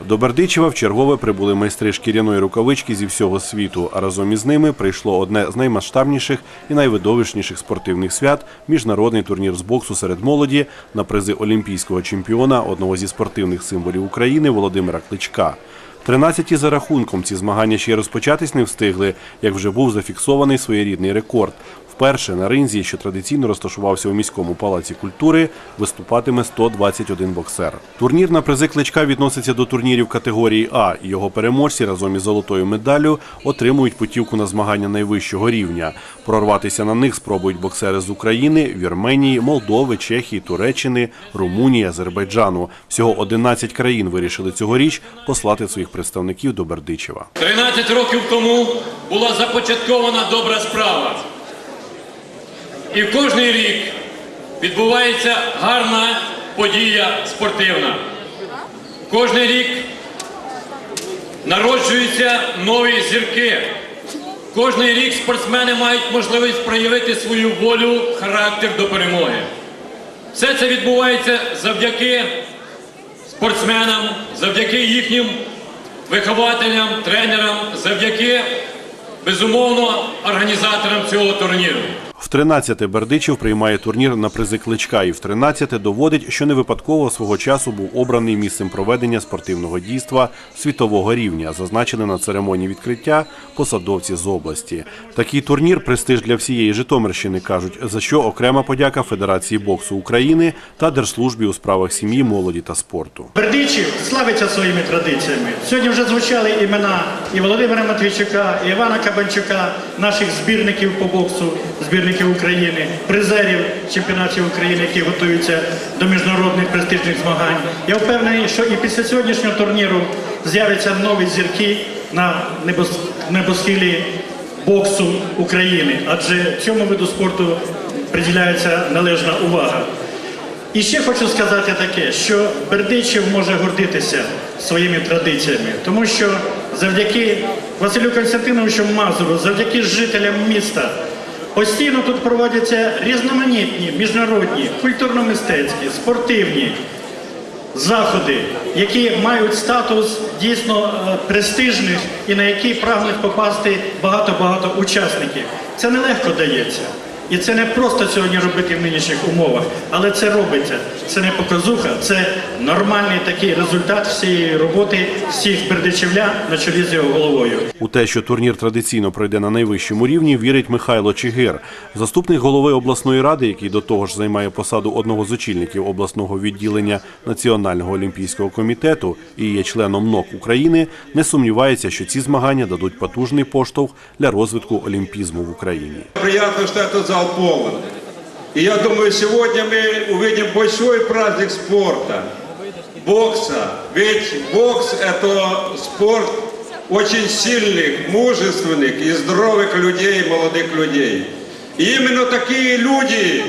До Бердичева в чергове прибули майстри шкіряної рукавички зі всього світу, а разом із ними прийшло одне з наймасштабніших і найвидовищніших спортивних свят міжнародний турнір з боксу серед молоді на призи олімпійського чемпіона, одного зі спортивних символів України Володимира Кличка. Тринадцяті за рахунком ці змагання ще й розпочатись не встигли, як вже був зафіксований своєрідний рекорд. Вперше на ринзі, що традиційно розташувався у міському палаці культури, виступатиме 121 боксер. Турнір на призи кличка відноситься до турнірів категорії А. і Його переможці разом із золотою медаллю отримують путівку на змагання найвищого рівня. Прорватися на них спробують боксери з України, Вірменії, Молдови, Чехії, Туреччини, Румунії, Азербайджану. Всього 11 країн вирішили цьогоріч послати своїх представників до Бердичева. 13 років тому була започаткована добра справа. І кожний рік відбувається гарна подія спортивна. Кожний рік народжуються нові зірки. Кожний рік спортсмени мають можливість проявити свою волю, характер до перемоги. Все це відбувається завдяки спортсменам, завдяки їхнім вихователям, тренерам, завдяки, безумовно, організаторам цього турніру. В 13-те Бердичів приймає турнір на призи кличка і в 13-те доводить, що не випадково свого часу був обраний місцем проведення спортивного дійства світового рівня, зазначене на церемонії відкриття посадовці з області. Такий турнір престиж для всієї Житомирщини кажуть, за що окрема подяка Федерації боксу України та Держслужбі у справах сім'ї, молоді та спорту. Бердичів славиться своїми традиціями. Сьогодні вже звучали імена і Володимира Матвійчука, і Івана Кабанчука, наших збірників по боксу, збірників України, призерів чемпіонатів України, які готуються до міжнародних престижних змагань. Я впевнений, що і після сьогоднішнього турніру з'являться нові зірки на небос- небосхилі боксу України, адже цьому виду спорту приділяється належна увага. І ще хочу сказати таке, що Бердичів може гордитися своїми традиціями, тому що завдяки Василю Константиновичу Мазуру, завдяки жителям міста, постійно тут проводяться різноманітні міжнародні, культурно-мистецькі, спортивні заходи, які мають статус дійсно е, престижних і на які прагнуть попасти багато-багато учасників. Це нелегко дається. І це не просто сьогодні робити в нинішніх умовах, але це робиться. Це не показуха, це нормальний такий результат всієї роботи всіх бердичівлян на чолі з його головою. У те, що турнір традиційно пройде на найвищому рівні, вірить Михайло Чигир, заступник голови обласної ради, який до того ж займає посаду одного з очільників обласного відділення Національного олімпійського комітету і є членом НОК України, не сумнівається, що ці змагання дадуть потужний поштовх для розвитку олімпізму в Україні. Приятно, что этот зал полон. И я думаю, сегодня мы увидим большой праздник спорта, бокса. Ведь бокс – это спорт очень сильных, мужественных и здоровых людей, молодых людей. И именно такие люди,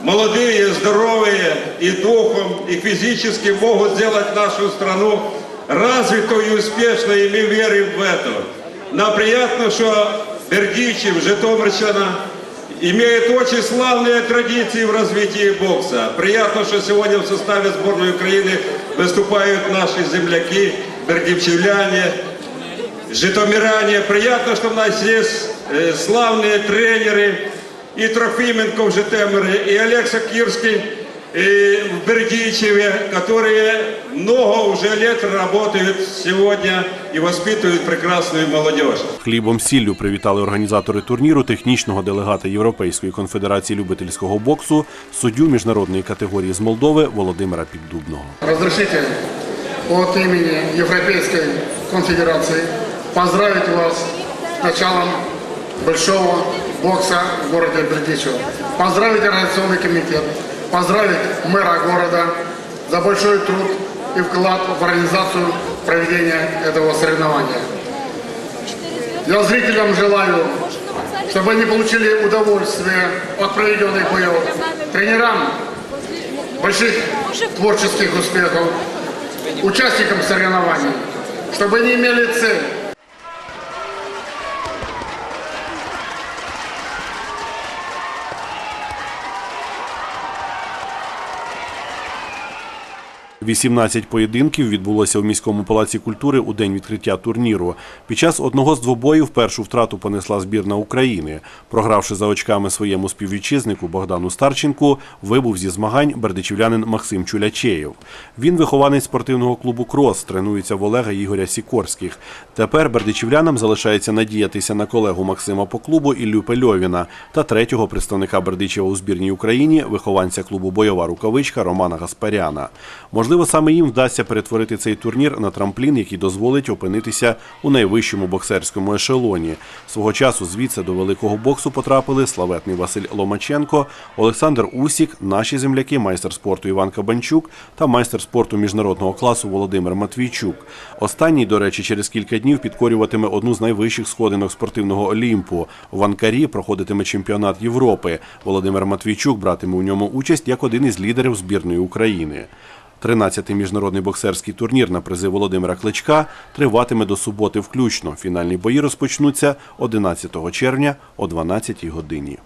молодые, здоровые и духом, и физически могут сделать нашу страну развитой и успешной, и мы верим в это. Нам приятно, что Бердичев, Житомирщина имеет очень славные традиции в развитии бокса. Приятно, что сегодня в составе сборной Украины выступают наши земляки, бердичевляне, житомиряне. Приятно, что у нас есть э, славные тренеры и Трофименко в Житомире, и Олег Сакирский э, в Бердичеве, которые много уже лет работают сегодня и воспитывают прекрасную молодежь. Хлібом сіллю привітали організатори турніру технічного делегата Європейської конфедерації любительського боксу, суддю міжнародної категорії з Молдови Володимира Піддубного. Разрешите от имени Европейской конфедерации поздравить вас с началом большого бокса в городе Бердичево. Поздравить организационный комитет, Поздравить мэра города за большой труд и вклад в организацию проведения этого соревнования. Я зрителям желаю, чтобы они получили удовольствие от проведенных боев. Тренерам больших творческих успехов, участникам соревнований, чтобы они имели цель 18 поєдинків відбулося у міському палаці культури у день відкриття турніру. Під час одного з двобоїв першу втрату понесла збірна України. Програвши за очками своєму співвітчизнику Богдану Старченку, вибув зі змагань бердичівлянин Максим Чулячеєв. Він вихованець спортивного клубу Крос, тренується в Олега Ігоря Сікорських. Тепер бердичівлянам залишається надіятися на колегу Максима по клубу Іллю Пельовіна та третього представника Бердичева у збірній Україні, вихованця клубу Бойова рукавичка Романа Гаспаряна. Можливо, саме їм вдасться перетворити цей турнір на трамплін, який дозволить опинитися у найвищому боксерському ешелоні. Свого часу звідси до великого боксу потрапили славетний Василь Ломаченко, Олександр Усік, наші земляки, майстер спорту Іван Кабанчук та майстер спорту міжнародного класу Володимир Матвійчук. Останній, до речі, через кілька днів підкорюватиме одну з найвищих сходинок спортивного Олімпу. В Анкарі проходитиме чемпіонат Європи. Володимир Матвійчук братиме у ньому участь як один із лідерів збірної України. 13-й міжнародний боксерський турнір на призи Володимира Кличка триватиме до суботи включно. Фінальні бої розпочнуться 11 червня о 12 годині.